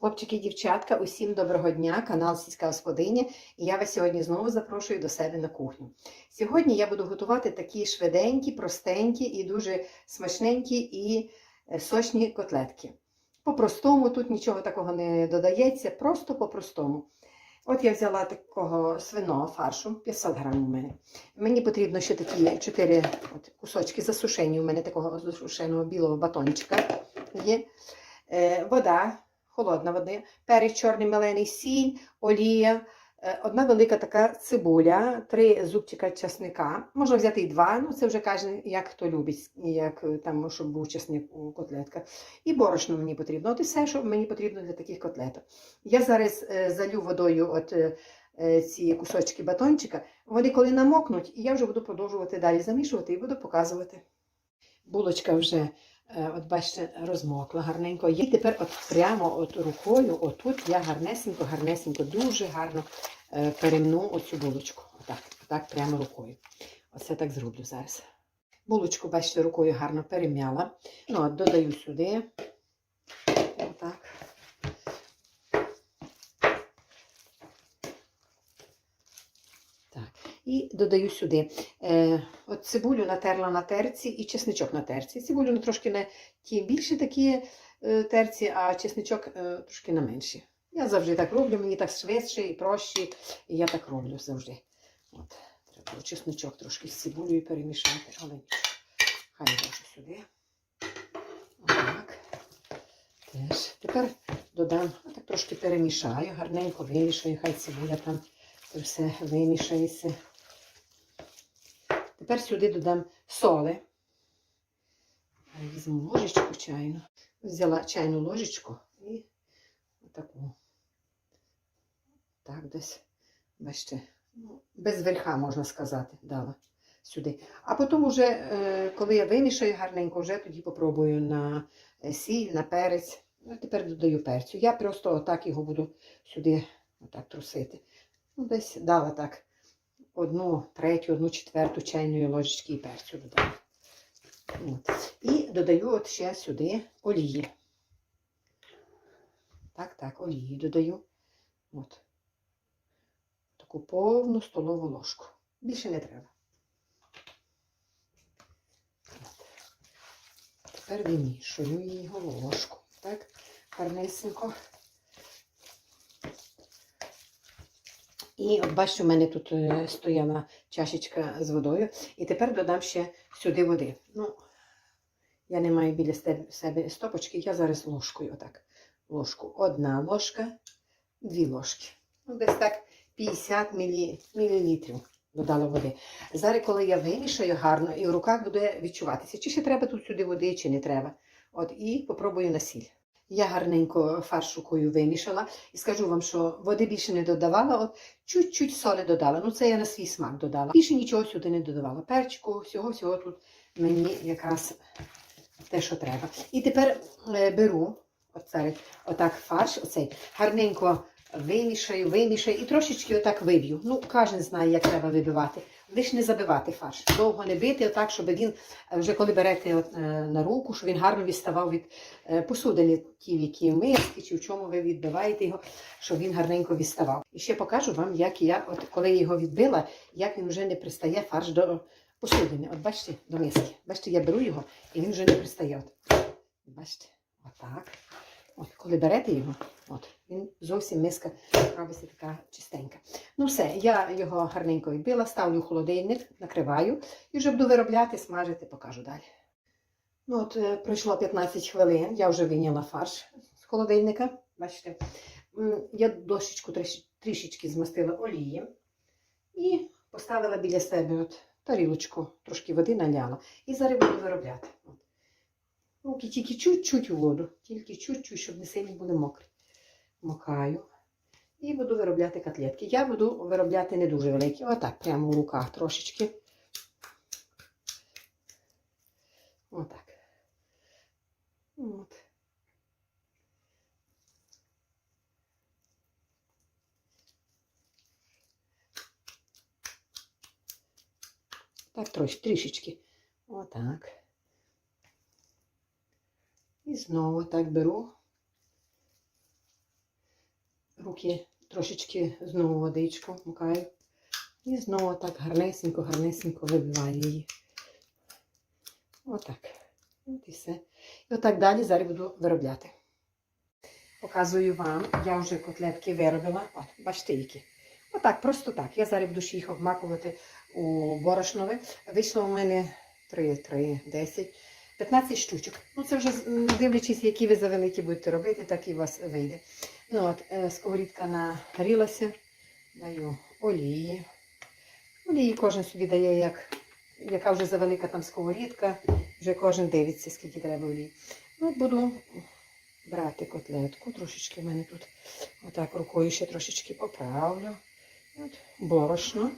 Хлопчики і дівчатка, усім доброго дня, канал Сільська Господиня. І я вас сьогодні знову запрошую до себе на кухню. Сьогодні я буду готувати такі швиденькі, простенькі і дуже смачненькі і е, сочні котлетки. По-простому, тут нічого такого не додається, просто по-простому. От я взяла такого свиного фаршу, 500 грамів у мене. Мені потрібно ще такі 4 от, кусочки засушені у мене такого засушеного білого батончика є. Е, вода, холодна вода, перець чорний мелений, сіль, олія, е, одна велика така цибуля, три зубчика часника. Можна взяти і два, ну це вже каже, як хто любить, як е, там, щоб був часник у котлетках. І борошно мені потрібно. От і все, що мені потрібно для таких котлеток. Я зараз е, залю водою от, ці кусочки батончика. Вони коли намокнуть, я вже буду продовжувати далі замішувати і буду показувати. Булочка вже От бачите, розмокла гарненько. І тепер от прямо от рукою, отут я гарнесенько, гарнесенько, дуже гарно е, перемну оцю булочку. Отак, отак прямо рукою. Оце так зроблю зараз. Булочку, бачите, рукою гарно перем'яла. Ну, от додаю сюди. Отак. Так. І додаю сюди. Е, от цибулю натерла на терці і чесничок на терці. Цибулю трошки на ті більші такі е, терці, а чесничок е, трошки на менші. Я завжди так роблю, мені так швидше і проще, і я так роблю завжди. От, треба чесничок трошки з цибулею перемішати, але. Хай ложу сюди. Отак. Теж. Тепер додам, так трошки перемішаю, гарненько вимішаю, хай цибуля там все вимішається. Тепер сюди додам соли. Візьму ложечку чайну. Взяла чайну ложечку і отаку. Так, десь, бачите, ну, без верха, можна сказати, дала сюди. А потім, вже, е, коли я вимішаю гарненько, вже тоді попробую на е, сіль, на перець. Ну, тепер додаю перцю. Я просто отак його буду сюди отак трусити. Ну, десь дала так одну третю, одну четверту чайної ложечки і перцю додала. От. І додаю от ще сюди олії. Так, так, олії додаю. От. Таку повну столову ложку. Більше не треба. Тепер вимішую її ложку. Так, гарнесенько. І от бачите, у мене тут е, стояла чашечка з водою. І тепер додам ще сюди води. Ну, я не маю біля себе стопочки, я зараз ложкою отак. Ложку. Одна ложка, дві ложки. Ну, десь так 50 мілі, мілілітрів додала води. Зараз, коли я вимішаю гарно, і в руках буде відчуватися, чи ще треба тут сюди води, чи не треба. От, і попробую на сіль. Я гарненько фаршукою вимішала і скажу вам, що води більше не додавала, от чуть-чуть солі додала. Ну це я на свій смак додала. Більше нічого сюди не додавала. Перчику, всього-всього тут мені якраз те, що треба. І тепер е, беру оцей, отак фарш, оцей гарненько вимішаю, вимішаю і трошечки отак виб'ю. Ну, кожен знає, як треба вибивати. Лиш не забивати фарш. Довго не бити, отак, щоб він, е, вже коли берете от, е, на руку, щоб він гарно відставав від е, посудини, ті, в які миски, чи в чому ви відбиваєте його, щоб він гарненько відставав. І ще покажу вам, як я, от коли його відбила, як він вже не пристає фарш до посудини. От бачите, до миски. Бачите, я беру його і він вже не пристає. От. Бачите, отак. От, коли берете його, от, він зовсім миска робиться така чистенька. Ну все, я його гарненько відбила, ставлю в холодильник, накриваю і вже буду виробляти, смажити, покажу далі. Ну от е, пройшло 15 хвилин, я вже вийняла фарш з холодильника. Бачите, я дощечку трішечки змастила олієм і поставила біля себе от тарілочку, трошки води наляла. І зараз буду виробляти. Ну, тільки чуть-чуть у воду, тільки чуть-чуть, щоб не сильно були мокрі. Мокаю. І буду виробляти котлетки. Я буду виробляти не дуже великі. Отак, прямо в руках трошечки. Отак. От. Так, трішечки. Отак. І знову так беру поки трошечки знову водичку мукаю. І знову так гарнесенько, гарнесенько вибиваю її. Отак. От і все. І отак далі зараз буду виробляти. Показую вам, я вже котлетки виробила. От, бачите, які. Отак, просто так. Я зараз буду ще їх обмакувати у борошнове. Вийшло у мене 3, 3, 10, 15 штучок. Ну, це вже дивлячись, які ви завеликі будете робити, так і у вас вийде. Ну от, е, сковорідка нагрілася, даю олії. Олії кожен собі дає, як, яка вже завелика там сковорідка, вже кожен дивиться, скільки треба олії. Ну, буду брати котлетку, трошечки в мене тут отак рукою ще трошечки поправлю. От, борошно.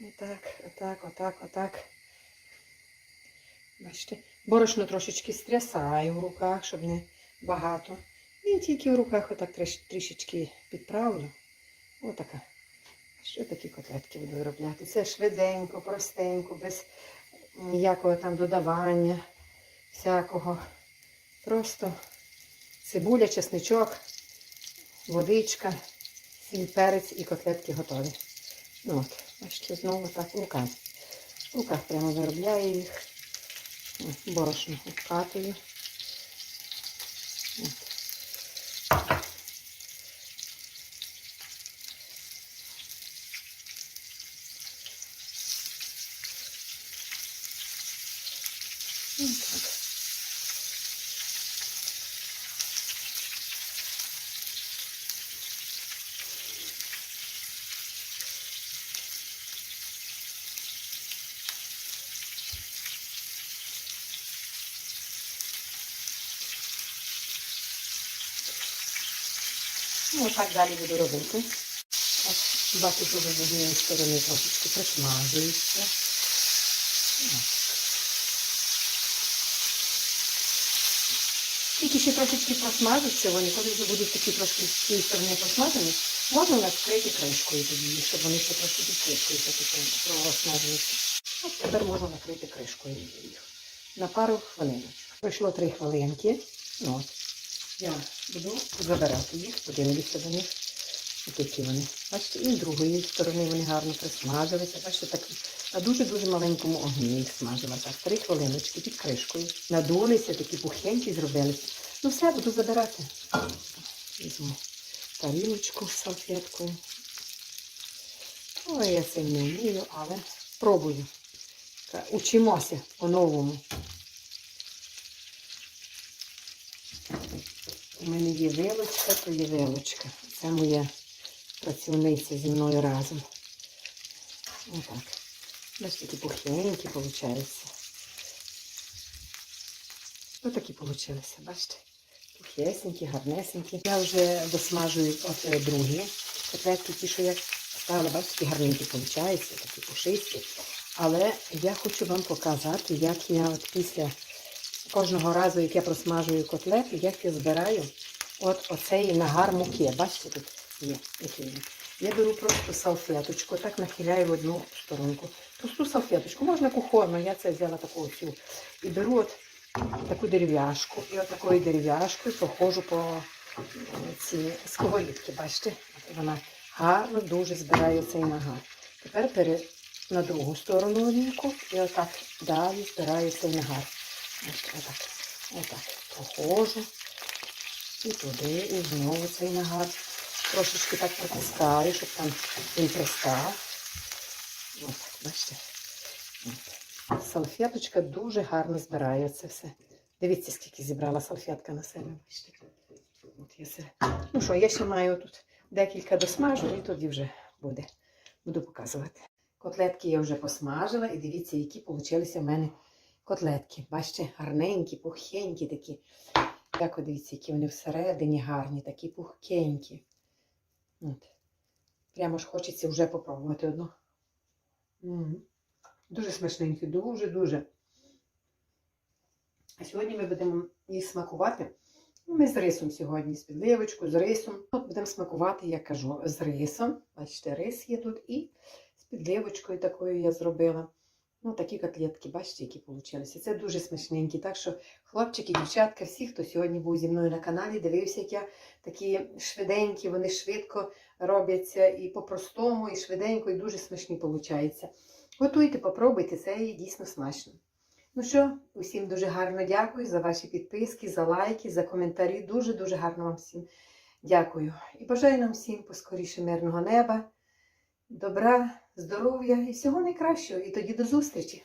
Отак, отак, отак, отак. Бачите, борошно трошечки стрясаю в руках, щоб не багато. І тільки в руках отак трішечки підправлю. Отака. Що такі котлетки буду виробляти? Це швиденько, простенько, без ніякого там додавання, всякого. Просто цибуля, чесничок, водичка, сіль, перець і котлетки готові. Ну от, бачите, знову так в руках. В руках прямо виробляю їх. Борошно обкатую. От. Отак. Ну, так далі буду робити. От, бачу, що з однієї сторони трошечки присмажується. Тільки ще трошечки просмажаться вони, коли вже будуть такі трошки з цієї сторони посмажені, можна накрити кришкою тоді, щоб вони ще трошки під кришкою просмажилися. От тепер можна накрити кришкою їх на пару хвилиночок. Пройшло три хвилинки. Ну. Я буду забирати їх, подивлюся до них. Такі вони. Бачите, і з другої сторони вони гарно присмажилися. Бачите, так на дуже-дуже маленькому огні їх смажила. Так, три хвилиночки під кришкою. Надулися, такі пухенькі зробилися. Ну все, буду забирати. Візьму тарілочку з салфеткою. Ой, я це не вмію, але пробую. Учимося по-новому. У мене є вилочка, то є вилочка. Це моя працівниця зі мною разом. Отак. Бачите, такі пухенькі виходять. Ось такі вийшли, бачите? Пухесенькі, гарнесенькі. Я вже досмажую от е, другі котлетки, ті, що я ставила, бачите, гарненькі виходять, такі пушисті. Але я хочу вам показати, як я от після кожного разу, як я просмажую котлету, як я збираю от оцей нагар муки. Бачите, тут є який він. Я беру просто салфеточку, так нахиляю в одну сторонку. Просту салфеточку, можна кухонну, я це взяла таку всю. І беру от таку дерев'яшку. І от такою дерев'яшкою проходжу по е, ці сковорідки, бачите? Вона гарно дуже збирає цей нагар. Тепер на другу сторону олійку і отак далі збираю цей нагар. Бачите, отак, отак проходжу. І туди, і знову цей нагар. Трошечки так протискаю, щоб там він пристав. От, бачите. Салфеточка дуже гарно збирає це все. Дивіться, скільки зібрала салфетка на себе. Бачите. От я це. Ну що, я ще маю тут декілька досмажу, і тоді вже буде. Буду показувати. Котлетки я вже посмажила, і дивіться, які получилися в мене котлетки. Бачите, гарненькі, пухенькі такі. Так, от дивіться, які вони всередині гарні, такі пухкенькі. От. Прямо ж хочеться вже попробувати одну. М. Дуже смачненькі, дуже-дуже. А сьогодні ми будемо їх смакувати. Ну, Ми з рисом сьогодні, з підливочкою, з рисом. От будемо смакувати, я кажу, з рисом. Бачите, рис є тут і з підливочкою такою я зробила. Ну, такі котлетки, бачите, які получилися. Це дуже смачненькі. Так що, хлопчики, дівчатка, всі, хто сьогодні був зі мною на каналі, дивився, як я такі швиденькі, вони швидко робляться і по-простому, і швиденько, і дуже смачні получаються. Готуйте, попробуйте, це є дійсно смачно. Ну що, усім дуже гарно дякую за ваші підписки, за лайки, за коментарі. Дуже-дуже гарно вам всім дякую. І бажаю нам всім поскоріше мирного неба, добра, здоров'я і всього найкращого. І тоді до зустрічі!